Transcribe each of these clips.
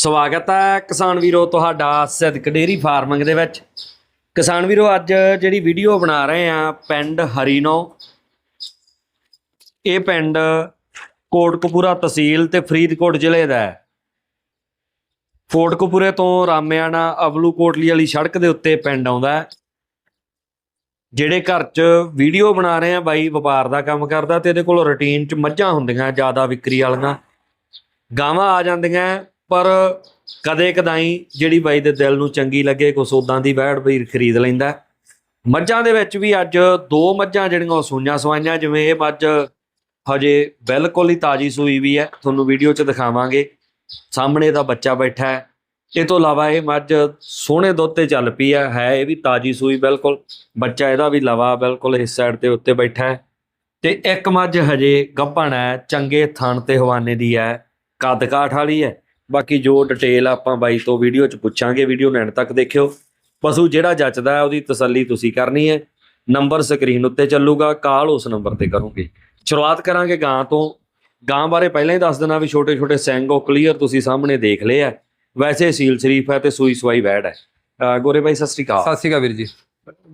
ਸਵਾਗਤ ਹੈ ਕਿਸਾਨ ਵੀਰੋ ਤੁਹਾਡਾ ਸਿੱਧਕ ਡੇਰੀ ਫਾਰਮਿੰਗ ਦੇ ਵਿੱਚ। ਕਿਸਾਨ ਵੀਰੋ, ਅੱਜ ਜਿਹੜੀ ਵੀਡੀਓ ਬਣਾ ਰਹੇ ਆ ਪਿੰਡ ਹਰੀਨੋ, ਇਹ ਪਿੰਡ ਕੋਟਕਪੂਰਾ ਤਹਿਸੀਲ ਤੇ ਫਰੀਦਕੋਟ ਜ਼ਿਲ੍ਹੇ ਦਾ ਹੈ। ਕੋਟਕਪੂਰੇ ਤੋਂ ਰਾਮਿਆਣਾ ਅਬਲੂ ਕੋਟਲੀ ਵਾਲੀ ਸੜਕ ਦੇ ਉੱਤੇ ਪਿੰਡ ਆਉਂਦਾ ਹੈ। ਜਿਹੜੇ ਘਰ 'ਚ ਵੀਡੀਓ ਬਣਾ ਰਹੇ ਆ, ਬਾਈ ਵਪਾਰ ਦਾ ਕੰਮ ਕਰਦਾ ਤੇ ਇਹਦੇ ਕੋਲ ਰੁਟੀਨ 'ਚ ਮੱਝਾਂ ਹੁੰਦੀਆਂ, ਜ਼ਿਆਦਾ ਵਿਕਰੀ ਵਾਲੀਆਂ। ਗਾਵਾਂ ਆ ਜਾਂਦੀਆਂ ਪਰ ਕਦੇ ਕਦਾਈ ਜਿਹੜੀ ਬਾਈ ਦੇ ਦਿਲ ਨੂੰ ਚੰਗੀ ਲੱਗੇ, ਕੁਛ ਉਦਾਂ ਦੀ ਵੈੜ ਵੀਰ ਖਰੀਦ ਲੈਂਦਾ ਮੱਝਾਂ ਦੇ ਵਿੱਚ ਵੀ ਅੱਜ ਦੋ ਮੱਝਾਂ ਜਿਹੜੀਆਂ ਉਹ ਸੂਈਆਂ ਸਵਾਈਆਂ, ਜਿਵੇਂ ਇਹ ਮੱਝ ਹਜੇ ਬਿਲਕੁਲ ਹੀ ਤਾਜੀ ਸੂਈ ਵੀ ਹੈ। ਤੁਹਾਨੂੰ ਵੀਡੀਓ 'ਚ ਦਿਖਾਵਾਂਗੇ। ਸਾਹਮਣੇ ਦਾ ਬੱਚਾ ਬੈਠਾ ਹੈ। ਇਹ ਤੋਂ ਇਲਾਵਾ ਇਹ ਮੱਝ ਸੋਹਣੇ ਦੁੱਧ ਤੇ ਚੱਲ ਪਈ ਹੈ। ਹੈ ਇਹ ਵੀ ਤਾਜੀ ਸੂਈ ਬਿਲਕੁਲ। ਬੱਚਾ ਇਹਦਾ ਵੀ ਲਵਾ ਬਿਲਕੁਲ ਇਸ ਸਾਈਡ ਤੇ ਉੱਤੇ ਬੈਠਾ ਹੈ। ਤੇ ਇੱਕ ਮੱਝ ਹਜੇ ਗੱਭਣ ਹੈ, ਚੰਗੇ ਥਣ ਤੇ ਹਵਾਨੇ ਦੀ ਹੈ। ਕੱਦ ਕਾਠ ਵਾਲੀ ਹੈ। ਬਾਕੀ ਜੋ ਡਿਟੇਲ ਆਪਾਂ ਬਾਈ ਤੋਂ ਵੀਡੀਓ 'ਚ ਪੁੱਛਾਂਗੇ ਵੀਡੀਓ ਨੂੰ ਐਂਡ ਤੱਕ ਦੇਖਿਓ। ਪਸ਼ੂ ਜਿਹੜਾ ਜੱਚਦਾ ਹੈ ਉਹਦੀ ਤਸੱਲੀ ਤੁਸੀਂ ਕਰਨੀ ਹੈ। ਨੰਬਰ ਸਕਰੀਨ ਉੱਤੇ ਚੱਲੂਗਾ ਕਾਲ ਉਸ ਨੰਬਰ ਤੇ ਕਰੋਗੇ। ਸ਼ੁਰੂਆਤ ਕਰਾਂਗੇ ਗਾਂ ਤੋਂ। ਗਾਂ ਬਾਰੇ ਪਹਿਲਾਂ ਹੀ ਦੱਸ ਦੇਣਾ ਵੀ ਛੋਟੇ ਛੋਟੇ ਸਿੰਘ ਉਹ ਕਲੀਅਰ ਤੁਸੀਂ ਸਾਹਮਣੇ ਦੇਖ ਲਏ ਆ। ਵੈਸੇ ਸੀਲ ਸ਼ਰੀਫ ਹੈ ਤੇ ਸੂਈ ਸਵਾਈ ਵੈੜ ਹੈ। ਗੋਰੇ ਬਾਈ ਸਤਿ ਸ੍ਰੀ ਅਕਾਲ। ਸਤਿ ਸ਼੍ਰੀ ਅਕਾਲ ਵੀਰ ਜੀ।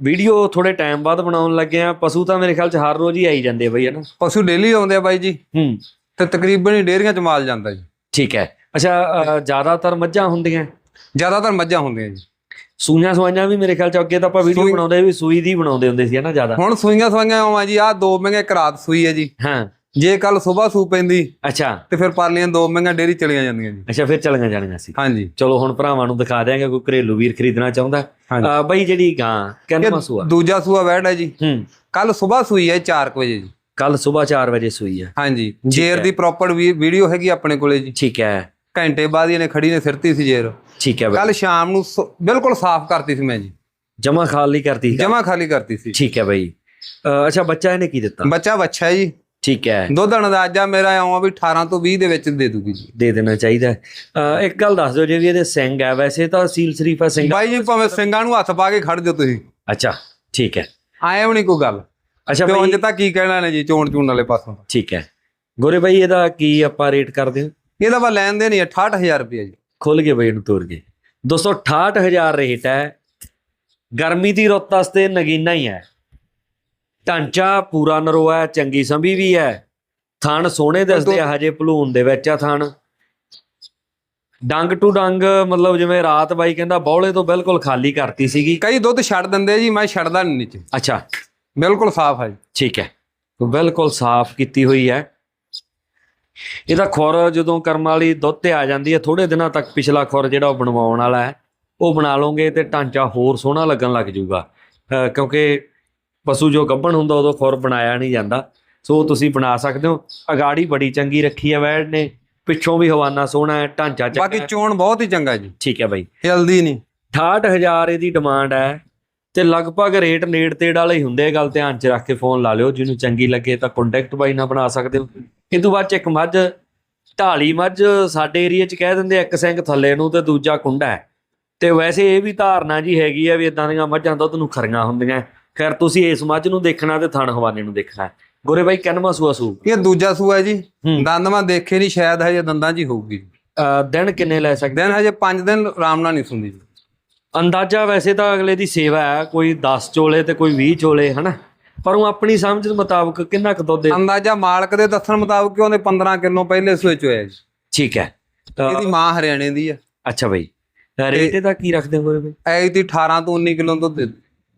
ਵੀਡੀਓ ਥੋੜੇ ਟਾਈਮ ਬਾਅਦ ਬਣਾਉਣ ਲੱਗੇ ਆ। ਪਸ਼ੂ ਤਾਂ ਮੇਰੇ ਖਿਆਲ ਚ ਹਰ ਰੋਜ਼ ਹੀ ਆਈ ਜਾਂਦੇ ਬਈ ਹਨਾ ਪਸ਼ੂ ਡੇਲੀ ਆਉਂਦੇ ਆ ਬਾਈ ਜੀ। ਹੂੰ। ਤੇ ਤਕਰੀਬਨ ਹੀ ਡੇਅਰੀਆਂ ਚ ਮਾਲ ਜਾਂਦਾ ਜੀ। ਠੀਕ ਹੈ। ਅੱਛਾ ਜ਼ਿਆਦਾਤਰ ਮੱਝਾਂ ਹੁੰਦੀਆਂ? ਜ਼ਿਆਦਾਤਰ ਮੱਝਾਂ ਹੁੰਦੀਆਂ ਜੀ। ਸੂਈਆਂ ਸਵਾਈਆਂ ਵੀ ਮੇਰੇ ਖਿਆਲ ਚ ਅੱਗੇ ਤਾਂ ਆਪਾਂ ਵੀਡੀਓ ਬਣਾਉਂਦੇ ਵੀ ਸੂਈ ਦੀ ਬਣਾਉਂਦੇ ਹੁੰਦੇ ਸੀ ਹਨਾ ਜ਼ਿਆਦਾ। ਹੁਣ ਸੂਈਆਂ ਸਵਾਈਆਂ ਆਵਾਂ ਜੀ ਆਹ ਦੋ ਮਹਿੰਗੇ ਇੱਕ ਰਾਤ ਸੂਈ ਹੈ ਜੀ। ਹਾਂ। ਜੇ ਕੱਲ ਸਵੇਰ ਸੂ ਪੈਂਦੀ ਅੱਛਾ। ਤੇ ਫਿਰ ਪਰਲੀਆਂ ਦੋ ਮਹਿੰਗੀਆਂ ਡੇਅਰੀ ਚਲੀਆਂ ਜਾਂਦੀਆਂ ਜੀ। ਅੱਛਾ ਫਿਰ ਚੱਲੀਆਂ ਜਾਣੀਆਂ ਸੀ। ਹਾਂਜੀ। ਚਲੋ ਹੁਣ ਭਰਾਵਾਂ ਨੂੰ ਦਿਖਾ ਦਿਆਂਗੇ ਕੋਈ ਘਰੇਲੂ ਵੀਰ ਖਰੀਦਣਾ ਚਾਹੁੰਦਾ। ਬਈ ਜਿਹੜੀ ਗਾਂ ਕਿੰਨਾ ਸੂਆ? ਦੂਜਾ ਸੂਆ ਵੈੜ ਹੈ ਜੀ। ਹੂੰ। ਕੱਲ ਸਵੇਰ ਸੂਈ ਹੈ 4 ਵਜੇ ਜੀ। ਕੱਲ ਸਵੇਰ 4 ਵਜੇ ਸੂਈ ਆ ਹਾਂਜੀ। ਜੇਰ ਦੀ ਪ੍ਰੋਪਰ ਵੀਡੀਓ ਹੈਗੀ ਆਪਣੇ ਕੋਲੇ ਜੀ। ਠੀਕ ਹੈ। ਘੰਟੇ ਬਾਅਦ ਹੀ ਇਹਨੇ ਖੜੀ ਨੇ ਫਿਰਤੀ ਸੀ ਜੇਰ ਠੀਕ ਹੈ ਬਈ। ਕੱਲ ਸ਼ਾਮ ਨੂੰ ਸ- ਬਿਲਕੁਲ ਸਾਫ਼ ਕਰਤੀ ਸੀ ਮੈਂ ਜੀ। ਜਮਾ ਖਾਲੀ ਕਰਤੀ ਸੀ। ਜਮਾ ਖਾਲੀ ਕਰਤੀ ਸੀ। ਠੀਕ ਹੈ ਬਈ। ਅੱਛਾ ਬੱਚਾ ਇਹਨੇ ਕੀ ਦਿੱਤਾ? ਬੱਚਾ ਬੱਚਾ ਜੀ। ਠੀਕ ਹੈ। ਦੁੱਧ ਅੰਦਾਜ਼ਾ ਮੇਰਾ ਆਉਂ ਵੀ 18 ਤੋਂ 20 ਦੇ ਵਿੱਚ ਦੇ ਦੂਗੀ ਜੀ। ਦੇ ਦੇਣਾ ਚਾਹੀਦਾ ਹੈ। ਇੱਕ ਗੱਲ ਦੱਸ ਦਿਓ ਜੇ ਵੀ ਇਹਦੇ ਸਿੰਘ ਹੈ ਵੈਸੇ ਤਾਂ ਸੀਲ ਸ਼ਰੀਫ ਸਿੰਘ। ਬਾਈ ਜੀ ਭਾਵੇਂ ਸਿੰਘਾਂ ਨੂੰ ਹੱਥ ਪਾ ਕੇ ਖੜ ਜਾਓ ਤੁਸੀਂ। ਅੱਛਾ ਠੀਕ ਹੈ। ਆਏ ਵੀ ਨਹੀਂ ਕੋਈ ਗੱਲ। ਅੱਛਾ ਤੇ ਬਈ ਉਂਝ ਤਾਂ ਕੀ ਕਹਿਣਾ ਨੇ ਜੀ ਚੋਣ ਚੂਣ ਵਾਲੇ ਪਾਸੋਂ। ਠੀਕ ਹੈ। ਗੋਰੇ ਬਾਈ ਇਹਦਾ ਕੀ ਆਪਾਂ ਰੇਟ ਕਰਦੇ ਹਾਂ? ਇਹਦਾ ਵਾ ਲੈਣ ਦੇ ਨਹੀਂ 68000 ਰੁਪਏ ਜੀ। ਖੁੱਲ ਗਏ ਬਈ ਇਹਨੂੰ ਤੋਰ ਗਏ ਦੋਸਤੋ 68000 ਰੇਟ ਹੈ। ਗਰਮੀ ਦੀ ਰੁੱਤ ਵਾਸਤੇ ਨਗੀਨਾ ਹੀ ਹੈ। ਢਾਂਚਾ ਪੂਰਾ ਨਰੋਆ ਹੈ ਚੰਗੀ ਸੰਭੀ ਵੀ ਹੈ। ਥਣ ਸੋਹਣੇ ਦਿਸਦੇ ਆ ਹਜੇ ਭਲੂਨ ਦੇ ਵਿੱਚ ਆ ਥਣ ਡੰਗ ਟੂ ਡੰਗ ਮਤਲਬ ਜਿਵੇਂ ਰਾਤ ਬਾਈ ਕਹਿੰਦਾ ਬੌਲੇ ਤੋਂ ਬਿਲਕੁਲ ਖਾਲੀ ਕਰਤੀ ਸੀਗੀ। ਕਈ ਦੁੱਧ ਛੱਡ ਦਿੰਦੇ ਜੀ ਮੈਂ ਛੱਡਦਾ ਨਹੀਂ ਨੀਚੇ। ਅੱਛਾ। ਬਿਲਕੁਲ ਸਾਫ਼ ਹੈ ਜੀ। ਠੀਕ ਹੈ। ਬਿਲਕੁਲ ਸਾਫ਼ ਕੀਤੀ ਹੋਈ ਹੈ। ਇਹਦਾ ਖੁਰ ਜਦੋਂ ਕਰਮ ਵਾਲੀ ਦੁੱਧ ਤੇ ਆ ਜਾਂਦੀ ਹੈ ਥੋੜੇ ਦਿਨਾਂ ਤੱਕ ਪਿਛਲਾ ਖੁਰ ਜਿਹੜਾ ਉਹ ਬਣਵਾਉਣ ਵਾਲਾ ਹੈ ਉਹ ਬਣਾ ਲਓਗੇ ਤੇ ਢਾਂਚਾ ਹੋਰ ਸੋਹਣਾ ਲੱਗਣ ਲੱਗ ਜਾਊਗਾ। ਅਹ ਕਿਉਂਕਿ ਪਸ਼ੂ ਜੋ ਗੱਭਣ ਹੁੰਦਾ ਉਦੋਂ ਖੁਰ ਬਣਾਇਆ ਨਹੀਂ ਜਾਂਦਾ। ਸੋ ਤੁਸੀਂ ਬਣਾ ਸਕਦੇ ਹੋ। ਅਗਾੜੀ ਬੜੀ ਚੰਗੀ ਰੱਖੀ ਹੈ ਵੈੜ ਨੇ। ਪਿੱਛੋਂ ਵੀ ਹਵਾਨਾ ਸੋਹਣਾ ਹੈ ਢਾਂਚਾ ਚੰਗਾ ਬਾਕੀ। ਚੋਣ ਬਹੁਤ ਹੀ ਚੰਗਾ ਜੀ। ਠੀਕ ਹੈ ਬਾਈ। ਹਿਲਦੀ ਨਹੀਂ। 68000 ਇਹਦੀ ਡਿਮਾਂਡ ਹੈ ਤੇ ਲਗਭਗ ਰੇਟ ਨੇੜ ਤੇੜ ਵਾਲੇ ਹੀ ਹੁੰਦੇ ਗੱਲ ਧਿਆਨ 'ਚ ਰੱਖ ਕੇ ਫੋਨ ਲਾ ਲਿਓ। ਜਿਹਨੂੰ ਚੰਗੀ ਲੱਗੇ ਤਾਂ ਕੰਟੈਕਟ ਬਾਈ ਨਾਲ ਬਣਾ ਸਕਦੇ ਹੋ। ਇਹ ਤੋਂ ਬਾਅਦ 'ਚ ਇੱਕ ਮੱਝ ਢਾਲੀ ਮੱਝ ਸਾਡੇ ਏਰੀਆ 'ਚ ਕਹਿ ਦਿੰਦੇ ਇੱਕ ਸਿੰਘ ਥੱਲੇ ਨੂੰ ਤੇ ਦੂਜਾ ਕੁੰਡਾ ਹੈ। ਤੇ ਵੈਸੇ ਇਹ ਵੀ ਧਾਰਨਾ ਜੀ ਹੈਗੀ ਆ ਵੀ ਇਦਾਂ ਦੀਆਂ ਮੱਝਾਂ ਦੁੱਧ ਨੂੰ ਖਰੀਆਂ ਹੁੰਦੀਆਂ। ਖੈਰ ਤੁਸੀਂ ਇਸ ਮੱਝ ਨੂੰ ਦੇਖਣਾ ਤੇ ਥਣ ਹਵਾਨੇ ਨੂੰ ਦੇਖਣਾ ਗੋਰੇ ਬਾਈ ਕਿੰਨਵਾਂ ਸੂਆ ਸੂ ਇਹ ਦੂਜਾ ਸੂਆ ਜੀ। ਦੰਦ ਮੈਂ ਦੇਖੇ ਨਹੀਂ ਸ਼ਾਇਦ ਹਜੇ ਦੰਦਾਂ 'ਚ ਹੀ ਹੋਊਗੀ। ਜੀ। ਅਹ ਦਿਨ ਕਿੰਨੇ ਲੈ ਸਕਦੇ? ਦਿਨ ਹਜੇ 5 ਦਿਨ ਆਰਾਮ ਨਾਲ ਨਹੀਂ ਸੁਣਦੀ ਅੰਦਾਜ਼ਾ ਵੈਸੇ ਤਾਂ ਅਗਲੇ ਦੀ ਸੇਵਾ ਹੈ ਕੋਈ 10 ਚੋਲੇ ਤੇ ਕੋਈ 20 ਚੋਲੇ ਹਨਾ? ਪਰ ਉਹ ਆਪਣੀ ਸਮਝ ਦੇ ਮੁਤਾਬਕ ਕਿੰਨਾ ਕੁ ਦੁੱਧ ਦੇ ਅੰਦਾਜ਼ਾ ਮਾਲਕ ਦੇ ਦੱਸਣ ਮੁਤਾਬਕ ਕਿ ਉਹਨੇ 15 ਕਿਲੋ ਪਹਿਲੇ ਸੂਏ ਚ ਹੋਇਆ ਜੀ। ਠੀਕ ਹੈ। ਤਾਂ- ਇਹਦੀ ਮਾਂ ਹਰਿਆਣੇ ਦੀ ਆ। ਅੱਛਾ ਬਈ। ਰੇਟ ਇਹਦਾ ਕੀ ਰੱਖਦੇ ਹੋ ਬਈ? ਐ ਦੀ 18 ਤੋਂ 19 ਕਿਲੋ ਦੁੱਧ ਦੇ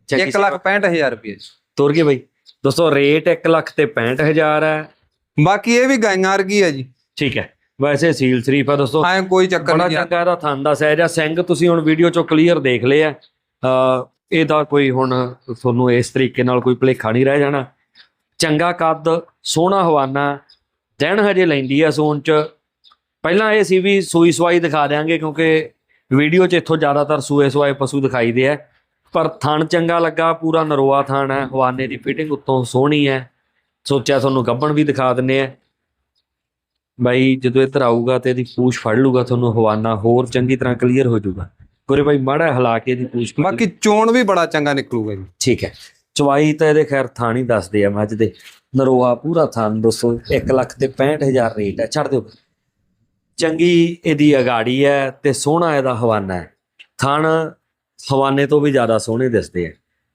ਚੱਕੀ 1 ਲੱਖ 65000 ਰੁਪਏ ਤੁਰ ਗਏ ਬਈ। ਦੋਸਤੋ ਰੇਟ 1 ਲੱਖ ਤੇ 65000 ਹੈ। ਬਾਕੀ ਇਹ ਵੀ ਗਾਈਆਂ ਵਰਗੀ ਆ ਜੀ। ਠੀਕ ਹੈ। ਵੈਸੇ ਸੀਲ ਸ਼ਰੀਫ ਆ ਦੋਸਤੋ ਐ ਕੋਈ ਚੱਕਰ ਬੜਾ ਨਹੀਂ ਆ। ਚੰਗਾ ਇਹਦਾ ਥਣ ਦਾ ਸਹਿਜ ਆ ਸਿੰਘ ਤੁਸੀਂ ਹੁਣ ਵੀਡੀਓ ਚੋਂ ਕਲੀਅਰ ਦੇਖ ਲਏ ਆ ਅ ਇਹਦਾ ਕੋਈ ਹੁਣ ਤੁਹਾਨੂੰ ਇਸ ਤਰੀਕੇ ਨਾਲ ਕੋਈ ਭੁਲੇਖਾ ਨਹੀਂ ਰਹਿ ਜਾਣਾ। ਚੰਗਾ ਕੱਦ, ਸੋਹਣਾ ਹਵਾਨਾ, ਦਿਨ ਹਜੇ ਲੈਂਦੀ ਆ ਸੋਨ ਚ। ਪਹਿਲਾਂ ਇਹ ਸੀ ਵੀ ਸੂਈ ਸਵਾਈ ਦਿਖਾ ਦਿਆਂਗੇ ਕਿਉਂਕਿ ਵੀਡੀਓ 'ਚ ਇੱਥੋਂ ਜ਼ਿਆਦਾਤਰ ਸੂਏ ਸਵਾਏ ਪਸ਼ੂ ਦਿਖਾਈ ਦੇ ਆ। ਪਰ ਥਣ ਚੰਗਾ ਲੱਗਾ, ਪੂਰਾ ਨਰੋਆ ਥਣ ਹੈ, ਹਵਾਨੇ ਦੀ ਫਿਟਿੰਗ ਉੱਤੋਂ ਸੋਹਣੀ ਹੈ। ਸੋਚਿਆ ਤੁਹਾਨੂੰ ਗੱਬਣ ਵੀ ਦਿਖਾ ਦਿੰਨੇ ਆ। ਬਾਈ, ਜਦੋਂ ਇੱਧਰ ਆਊਗਾ ਤੇ ਇਹਦੀ ਪੂਛ ਫੜ ਲੂਗਾ ਤੁਹਾਨੂੰ ਹਵਾਨਾ ਹੋਰ ਚੰਗੀ ਤਰ੍ਹਾਂ ਕਲੀਅਰ ਹੋ ਜਾਊਗਾ। ਗੁਰੇ ਬਾਈ ਮਾੜਾ ਹਿਲਾ ਕੇ ਇਹਦੀ ਪੂਛ ਬਾਕੀ ਚੋਣ ਵੀ ਬੜਾ ਚੰਗਾ ਨਿਕਲੂਗਾ ਜੀ। ਠੀਕ ਹੈ। ਚਵਾਈ ਤਾਂ ਇਹਦੇ ਖੈਰ ਥਾਣ ਹੀ ਦੱਸਦੇ ਆ ਮੱਝ ਦੇ। ਨਰੋਆ ਪੂਰਾ ਥਾਣ ਦੋਸਤੋ 1 ਲੱਖ ਤੇ 65000 ਰੇਟ ਹੈ। ਛੱਡ ਦਿਓ। ਚੰਗੀ ਇਹਦੀ ਅਗਾੜੀ ਹੈ ਤੇ ਸੋਹਣਾ ਇਹਦਾ ਹਵਾਨਾ ਹੈ। ਥਣ ਹਵਾਨੇ ਤੋਂ ਵੀ ਜ਼ਿਆਦਾ ਸੋਹਣੇ ਦਿਸਦੇ ਆ।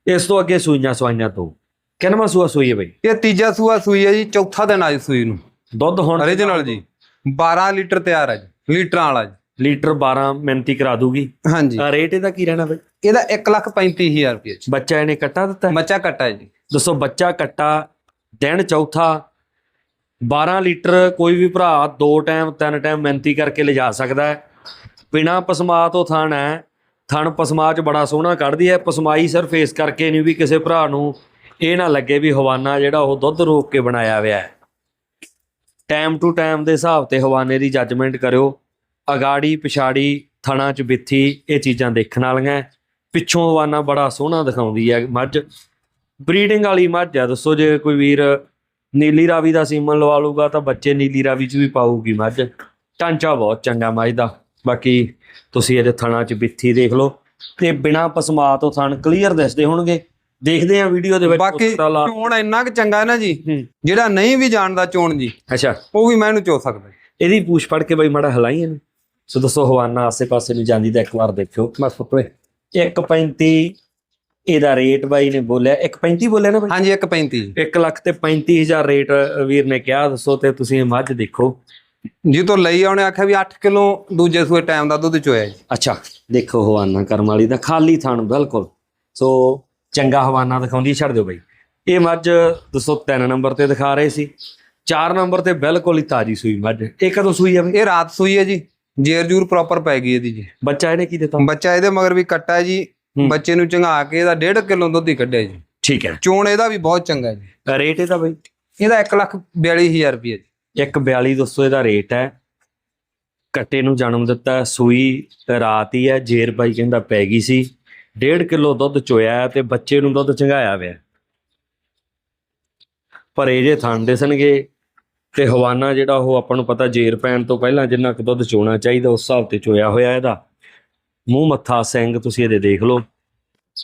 ਇਸ ਤੋਂ ਅੱਗੇ ਸੂਈਆਂ ਸਵਾਈਆਂ ਤੋਂ। ਕਿੰਨਵਾਂ ਸੂਆ ਸੂਈ ਹੈ ਬਈ? ਇਹ ਤੀਜਾ ਸੂਆ ਸੂਈ ਹੈ ਜੀ ਚੌਥਾ ਦਿਨ ਅੱਜ ਸੂਈ ਨੂੰ। ਦੁੱਧ ਹੁਣ ਓਰੀਜਨਲ ਜੀ। 12 ਲੀਟਰ ਤਿਆਰ ਹੈ ਜੀ ਲੀਟਰਾਂ ਵਾਲਾ ਜੀ। ਲੀਟਰ 12 ਮਿੰਤੀ ਕਰਾ ਦੂਗੀ। ਹਾਂਜੀ। ਤਾਂ ਰੇਟ ਇਹਦਾ ਕੀ ਰਹਿਣਾ ਬਈ? ਇਹਦਾ 135000 ਰੁਪਏ ਜੀ। ਬੱਚਾ ਇਹਨੇ ਕੱਟਾ ਦਿੱਤਾ? ਬੱਚਾ ਕੱਟਾ ਜੀ। ਦੱਸੋ ਬੱਚਾ ਕੱਟਾ ਦਿਨ ਚੌਥਾ 12 ਲੀਟਰ ਕੋਈ ਵੀ ਭਰਾ ਦੋ ਟਾਈਮ ਤਿੰਨ ਟਾਈਮ ਮਿਹਨਤੀ ਕਰਕੇ ਲਿਜਾ ਸਕਦਾ ਹੈ। ਬਿਨਾ ਪਸਮਾ ਤੋਂ ਥਣ ਹੈ। ਥਣ ਪਸਮਾ ਚ ਬੜਾ ਸੋਹਣਾ ਕੱਢਦੀ ਹੈ। ਪਸਮਾਈ ਸਿਰਫ ਇਸ ਕਰਕੇ ਨਹੀਂ ਵੀ ਕਿਸੇ ਭਰਾ ਨੂੰ ਇਹ ਨਾ ਲੱਗੇ ਵੀ ਹਵਾਨਾ ਜਿਹੜਾ ਉਹ ਦੁੱਧ ਰੋਕ ਕੇ ਬਣਾਇਆ ਹੋਇਆ ਹੈ। ਟਾਈਮ ਟੂ ਟਾਈਮ ਦੇ ਹਿਸਾਬ ਤੇ ਹਵਾਨੇ ਦੀ ਜੱਜਮੈਂਟ ਕਰਿਓ। ਅਗਾੜੀ ਪਿਛਾੜੀ ਥਣਾ ਚ ਬਿੱਥੀ ਇਹ ਚੀਜ਼ਾਂ ਦੇਖਣ ਵਾਲੀਆਂ। ਪਿੱਛੋਂ ਹਵਾਨਾ ਬੜਾ ਸੋਹਣਾ ਦਿਖਾਉਂਦੀ ਹੈ ਮੱਝ। ਬਰੀਡਿੰਗ ਵਾਲੀ ਮੱਝ ਆ ਦੱਸੋ ਜੇ ਕੋਈ ਵੀਰ ਨੀਲੀ ਰਾਵੀ ਦਾ ਸੀਮਨ ਲਵਾ ਲੂਗਾ ਤਾਂ ਬੱਚੇ ਨੀਲੀ ਰਾਵੀ ਚ ਵੀ ਪਾਊਗੀ ਮੱਝ। ਟਾਂਚਾ ਬਹੁਤ ਚੰਗਾ ਮੱਝ ਦਾ। ਬਾਕੀ ਤੁਸੀਂ ਇਹਦੇ ਥਣਾ ਚ ਬਿੱਥੀ ਦੇਖ ਲਓ। ਤੇ ਬਿਨਾ ਪਸਮਾ ਤੋਂ ਥਣ ਕਲੀਅਰ ਦਿਸਦੇ ਹੋਣਗੇ। ਦੇਖਦੇ ਆ ਵੀਡੀਓ ਦੇ ਵਿੱਚ ਬਾਕੀ ਚੋਣ ਇੰਨਾ ਕੁ ਚੰਗਾ ਹੈ ਨਾ ਜੀ ਜਿਹੜਾ ਨਹੀਂ ਵੀ ਜਾਣਦਾ ਚੋਣ ਜੀ ਅੱਛਾ। ਉਹ ਵੀ ਮੈਂ ਇਹਨੂੰ ਚੋ ਸਕਦਾ। ਇਹਦੀ ਪੂਛ ਫੜ ਕੇ ਬਈ ਮੜਾ ਹਲਾਈ ਇਹਨੂੰ। ਸੋ ਦੱਸੋ ਹਵਾਨਾ ਆਸੇ ਪਾਸੇ ਨੂੰ ਜਾਂਦੀ ਤਾਂ ਇੱਕ ਵਾਰ ਦੇਖਿਓ। ਬਸ ਫੁੱਟਵੇ 1.35 ਇਹਦਾ ਰੇਟ ਬਾਈ ਨੇ ਬੋਲਿਆ 1.35 ਬੋਲਿਆ ਨਾ ਬਾਈ? ਹਾਂਜੀ 135 ਜੀ 1 ਲੱਖ ਤੇ 35000 ਰੇਟ ਵੀਰ ਨੇ ਕਿਹਾ ਦੱਸੋ ਤੇ ਤੁਸੀਂ ਇਹ ਮੱਝ ਦੇਖੋ। ਜੀ ਤੋਂ ਲਈ ਉਹਨੇ ਆਖਿਆ ਵੀ 8 ਕਿਲੋ ਦੂਜੇ ਸੂਏ ਟਾਈਮ ਦਾ ਦੁੱਧ ਚੋਇਆ ਜੀ। ਅੱਛਾ ਦੇਖੋ ਹਵਾਨਾ ਕਰਮ ਵਾਲੀ ਦਾ ਖਾਲੀ ਥਣ ਬਿਲਕੁਲ। ਸੋ ਚੰਗਾ ਹਵਾਨਾ ਦਿਖਾਉਂਦੀ ਛੱਡ ਦਿਓ ਬਈ। ਇਹ ਮੱਝ ਦੱਸੋ 3 ਨੰਬਰ ਤੇ ਦਿਖਾ ਰਹੇ ਸੀ। 4 ਨੰਬਰ ਤੇ ਬਿਲਕੁਲ ਹੀ ਤਾਜੀ ਸੂਈ ਮੱਝ। ਇਹ ਕਦੋਂ ਸੂਈ ਆ ਬਈ? ਇਹ ਰਾਤ ਸੂਈ ਹੈ ਜੀ। ਜੇਰ ਜੂਰ ਪ੍ਰੋਪਰ ਪੈ ਗਈ ਇਹਦੀ ਜੀ। ਬੱਚਾ ਇਹਨੇ ਕੀ ਦਿੱਤਾ? ਬੱਚਾ ਇਹਦੇ ਮਗਰ ਵੀ ਕੱਟਾ ਜੀ। ਬੱਚੇ ਨੂੰ ਚੰਗਾ ਕੇ ਇਹਦਾ 1.5 ਕਿਲੋ ਦੁੱਧ ਹੀ ਕੱਢਿਆ ਜੀ। ਠੀਕ ਹੈ। ਚੋਣ ਇਹਦਾ ਵੀ ਬਹੁਤ ਚੰਗਾ ਜੀ। ਰੇਟ ਇਹਦਾ ਬਈ? ਇਹਦਾ 142000 ਰੁਪਏ ਜੀ। 142 ਦੋਸਤੋ ਇਹਦਾ ਰੇਟ ਹੈ। ਕੱਟੇ ਨੂੰ ਜਨਮ ਦਿੱਤਾ ਸੂਈ ਰਾਤ ਹੀ ਹੈ ਜੇਰ ਬਾਈ ਕਹਿੰਦਾ ਪੈ ਗਈ ਸੀ। 1.5 ਕਿਲੋ ਦੁੱਧ ਚੋਇਆ ਤੇ ਬੱਚੇ ਨੂੰ ਦੁੱਧ ਚੰਗਾਇਆ ਹੋਇਆ ਹੈ। ਪਰ ਇਹ ਜੇ ਥਣ ਦਿਸਣਗੇ ਤੇ ਹਵਾਨਾ ਜਿਹੜਾ ਉਹ ਆਪਾਂ ਨੂੰ ਪਤਾ ਜੇਰ ਪੈਣ ਤੋਂ ਪਹਿਲਾਂ ਜਿੰਨਾ ਕੁ ਦੁੱਧ ਚੋਣਾ ਚਾਹੀਦਾ, ਉਸ ਹਿਸਾਬ ਤੇ ਚੋਇਆ ਹੋਇਆ ਇਹਦਾ। ਮੂੰਹ ਮੱਥਾ ਸਿੰਘ, ਤੁਸੀਂ ਇਹਦੇ ਦੇਖ ਲਓ।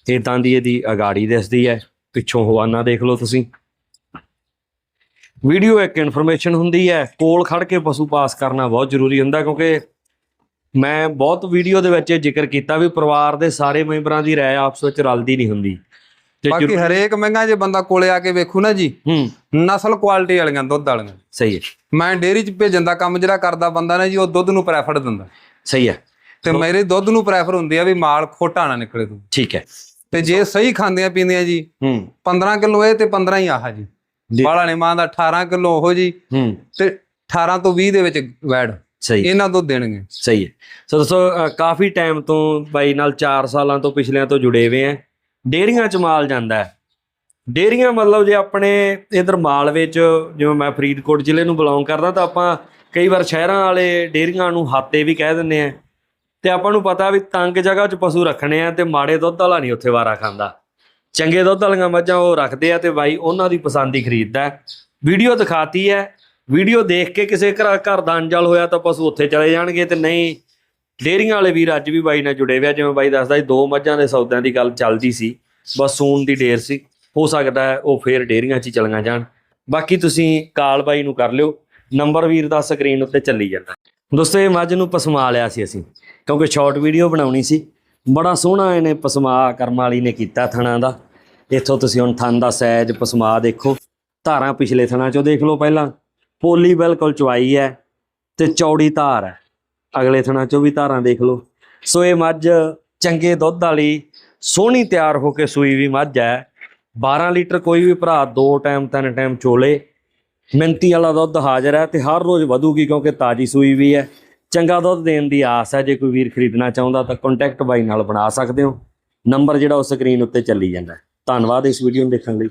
ਇਦਾਂ ਦੀ ਇਹਦੀ ਅਗਾੜੀ ਦਿਸਦੀ ਹੈ। ਪਿੱਛੋਂ ਹਵਾਨਾ ਦੇਖ ਲਓ ਤੁਸੀਂ। ਵੀਡੀਓ ਇੱਕ ਇਨਫੋਰਮੇਸ਼ਨ ਹੁੰਦੀ ਹੈ, ਕੋਲ ਖੜ ਕੇ ਪਸ਼ੂ ਪਾਸ ਕਰਨਾ ਬਹੁਤ ਜ਼ਰੂਰੀ ਹੁੰਦਾ ਕਿਉਂਕਿ ਮੈਂ ਬਹੁਤ ਵੀਡੀਓ ਦੇ ਵਿੱਚ ਇਹ ਜ਼ਿਕਰ ਕੀਤਾ ਵੀ ਪਰਿਵਾਰ ਦੇ ਸਾਰੇ ਮੈਂਬਰਾਂ ਦੀ ਰਾਏ ਆਪਸ ਵਿੱਚ ਰਲਦੀ ਨਹੀਂ ਹੁੰਦੀ। ਬਾਕੀ ਹਰੇਕ ਮਹਿੰਗਾ ਜੇ ਬੰਦਾ ਕੋਲੇ ਆ ਕੇ ਵੇਖੂ ਨਾ ਜੀ ਨਸਲ ਕੁਆਲਿਟੀ ਵਾਲੀਆਂ ਦੁੱਧ ਵਾਲੀਆਂ। ਸਹੀ ਹੈ। ਮੈਂ ਡੇਅਰੀ 'ਚ ਭੇਜਣ ਦਾ ਕੰਮ ਜਿਹੜਾ ਕਰਦਾ ਬੰਦਾ ਨਾ ਜੀ ਉਹ ਦੁੱਧ ਨੂੰ ਪ੍ਰੈਫਰ ਦਿੰਦਾ। ਸਹੀ ਹੈ। ਤੇ ਮੇਰੇ ਦੁੱਧ ਨੂੰ ਪ੍ਰੈਫਰ ਹੁੰਦੀ ਆ ਵੀ ਮਾਲ ਖੋਟਾ ਨਾ ਨਿਕਲੇ ਤੂੰ। ਠੀਕ ਹੈ। ਤੇ ਜੇ ਸਹੀ ਖਾਂਦੀਆਂ ਪੀਂਦੀਆਂ ਜੀ ਹੂੰ। 15 ਕਿਲੋ ਇਹ ਤੇ 15 ਹੀ ਆਹ ਜੀ। ਜੀ। ਬਾਲਾ ਨੇ ਮਾਂ ਦਾ 18 ਕਿਲੋ ਉਹ ਜੀ ਹੂੰ। ਤੇ 18 ਤੋਂ 20 ਦੇ ਵਿੱਚ ਵੈੜ। ਸਹੀ। ਇਹਨਾਂ ਦੁੱਧ ਦੇਣਗੇ। ਸਹੀ ਹੈ। ਸੋ ਦੋਸਤੋ ਅ, ਕਾਫੀ ਟਾਈਮ ਤੋਂ ਬਾਈ ਨਾਲ 4 ਸਾਲਾਂ ਤੋਂ ਪਿਛਲਿਆਂ ਤੋਂ ਜੁੜੇ ਹੋਏ ਆ। ਡੇਅਰੀਆਂ ਚ ਮਾਲ ਜਾਂਦਾ ਹੈ। ਡੇਅਰੀਆਂ ਮਤਲਬ ਜੇ ਆਪਣੇ ਇਧਰ ਮਾਲਵੇ ਚ ਜਿਵੇਂ ਮੈਂ ਫਰੀਦਕੋਟ ਜ਼ਿਲ੍ਹੇ ਨੂੰ ਬਿਲੋਂਗ ਕਰਦਾ ਤਾਂ ਆਪਾਂ ਕਈ ਵਾਰ ਸ਼ਹਿਰਾਂ ਵਾਲੇ ਡੇਅਰੀਆਂ ਨੂੰ ਹਾਤੇ ਵੀ ਕਹਿ ਦਿੰਦੇ ਆ ਤੇ ਆਪਾਂ ਨੂੰ ਪਤਾ ਵੀ ਤੰਗ ਜਗ੍ਹਾ 'ਚ ਪਸ਼ੂ ਰੱਖਣੇ ਆ ਤੇ ਮਾੜੇ ਦੁੱਧ ਵਾਲਾ ਨਹੀਂ ਉੱਥੇ ਵਾਰਾ ਖਾਂਦਾ। ਚੰਗੇ ਦੁੱਧ ਵਾਲੀਆਂ ਮੱਝਾਂ ਉਹ ਰੱਖਦੇ ਆ ਤੇ ਬਾਈ ਉਹਨਾਂ ਦੀ ਪਸੰਦ ਹੀ ਖਰੀਦਦਾ ਵੀਡੀਓ ਦਿਖਾਤੀ ਹੈ। ਵੀਡੀਓ ਦੇਖ ਕੇ ਕਿਸੇ ਘਰ ਘਰ ਦਾ ਅੰਜਲ ਹੋਇਆ ਤਾਂ ਪਸ਼ੂ ਉੱਥੇ ਚਲੇ ਜਾਣਗੇ ਤੇ ਨਹੀਂ ਡੇਅਰੀਆਂ ਵਾਲੇ ਵੀਰ ਅੱਜ ਵੀ ਬਾਈ ਨਾਲ ਜੁੜੇ ਹੋਏ ਜਿਵੇਂ ਬਾਈ ਦੱਸਦਾ ਸੀ, ਦੋ ਮੱਝਾਂ ਦੇ ਸੌਦਿਆਂ ਦੀ ਗੱਲ ਚੱਲਦੀ ਸੀ, ਬਸ ਸੂਣ ਦੀ ਡੇਰ ਸੀ। ਹੋ ਸਕਦਾ ਹੈ ਉਹ ਫੇਰ ਡੇਅਰੀਆਂ 'ਚ ਹੀ ਚਲੀਆਂ ਜਾਣ। ਬਾਕੀ ਤੁਸੀਂ ਕਾਲ ਬਾਈ ਨੂੰ ਕਰ ਲਿਓ। ਨੰਬਰ ਵੀਰ ਦਾ ਸਕਰੀਨ ਉੱਤੇ ਚੱਲੀ ਜਾਂਦਾ। ਦੋਸਤੋ, ਇਹ ਮੱਝ ਨੂੰ ਪਸਮਾ ਲਿਆ ਸੀ ਅਸੀਂ, ਕਿਉਂਕਿ ਸ਼ਾਰਟ ਵੀਡੀਓ ਬਣਾਉਣੀ ਸੀ। ਬੜਾ ਸੋਹਣਾ ਇਹਨੇ ਪਸਮਾ ਕਰਮ ਵਾਲੀ ਨੇ ਕੀਤਾ ਥਣਾ ਦਾ। ਇੱਥੋਂ ਤੁਸੀਂ ਹੁਣ ਥਣ ਦਾ ਸਾਈਜ਼ ਪਸਮਾ ਦੇਖੋ। ਧਾਰਾਂ ਪਿਛਲੇ ਥਣਾ ਚੋਂ ਦੇਖ ਲਓ ਪਹਿਲਾਂ। ਪੋਲੀ ਬਿਲਕੁਲ ਚਵਾਈ ਹੈ ਤੇ ਚੌੜੀ ਧਾਰ ਹੈ। ਅਗਲੇ ਥਣਾ ਚੋਂ ਵੀ ਧਾਰਾਂ ਦੇਖ ਲਓ। ਸੋ ਇਹ ਮੱਝ ਚੰਗੇ ਦੁੱਧ ਵਾਲੀ, ਸੋਹਣੀ ਤਿਆਰ ਹੋ ਕੇ ਸੂਈ ਵੀ ਮੱਝ ਹੈ। 12 ਲੀਟਰ ਕੋਈ ਵੀ ਭਰਾ, ਦੋ ਟਾਈਮ, ਤਿੰਨ ਟਾਈਮ ਚੋਲੇ। ਮਿੰਤੀ ਵਾਲਾ ਦੁੱਧ ਹਾਜ਼ਰ ਹੈ ਤੇ ਹਰ ਰੋਜ਼ ਵਧੂਗੀ ਕਿਉਂਕਿ ਤਾਜੀ ਸੂਈ ਵੀ ਹੈ। ਚੰਗਾ ਦੁੱਧ ਦੇਣ ਦੀ ਆਸ ਹੈ। ਜੇ ਕੋਈ ਵੀਰ ਖਰੀਦਣਾ ਚਾਹੁੰਦਾ ਤਾਂ ਕੰਟੈਕਟ ਬਾਈ ਨਾਲ ਬਣਾ ਸਕਦੇ ਹੋ। ਨੰਬਰ ਜਿਹੜਾ ਉਹ ਸਕਰੀਨ ਉੱਤੇ ਚੱਲੀ ਜਾਂਦਾ ਧੰਨਵਾਦ ਇਸ ਵੀਡੀਓ ਨੂੰ ਦੇਖਣ ਲਈ।